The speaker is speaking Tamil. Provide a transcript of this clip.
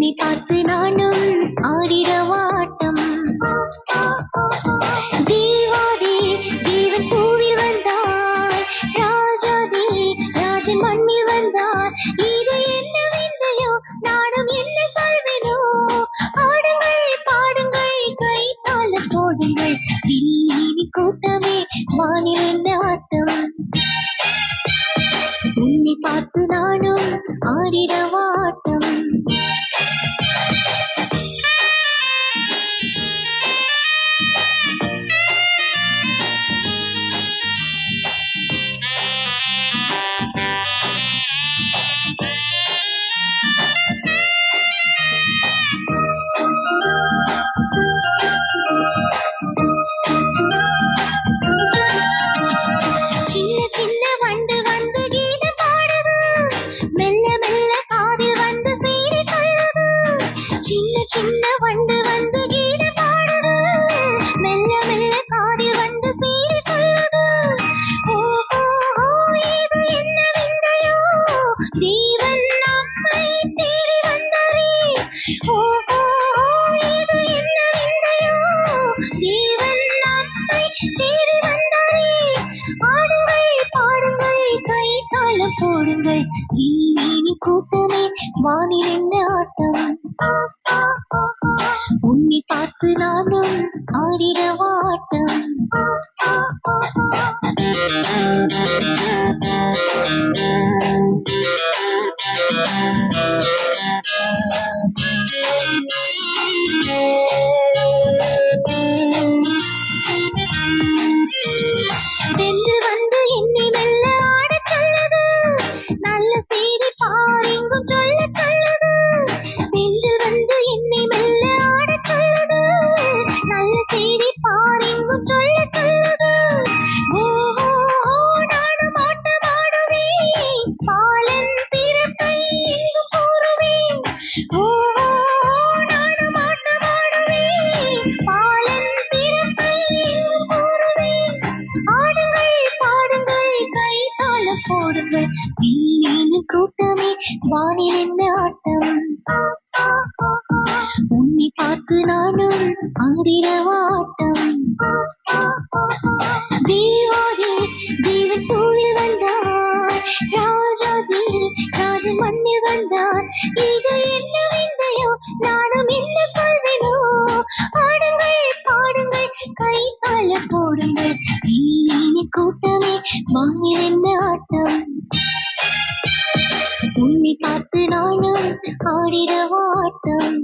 உன்னை பார்த்து நானும் ஆடிட வாட்டம் தேவாதி தேவன் பூவில் வந்தார். ராஜாதி ராஜன் மண்ணில் வந்தார். இது என்ன விந்தையோ நாடும் என்ன சொல்வினோ ஆடுங்கள் பாடுங்கள் கை தாள போடுங்கள். வில்லி கூட்டமே வானில் என்ன ஆட்டம் உன்னை பார்த்து நானும் ஆடிட வாட்டம் Thank you. போடுங்கள் நீ கூட்டமே வானில் என்ன ஆட்டம்? உன்னை பார்த்து நானும் ஆடிட ஆட்டம் வாங்க நீ கூட்டமே வானில் என்ன ஆட்டம். உன்னை பார்த்து நானும் ஆடிடவாட்டம் தேவாதி தேவன் தோழில் வந்தார். ராஜாதி ராஜன் மண்ணில் வந்தார். இது என்ன விந்தையோ நானும் என்ன கொள்வனோ ஆடுங்கள் பாடுங்கள் கை கால போடுங்கள். கூட்டமே வாங்கின ஆட்டம். நானும் ஆடிட வாட்டம்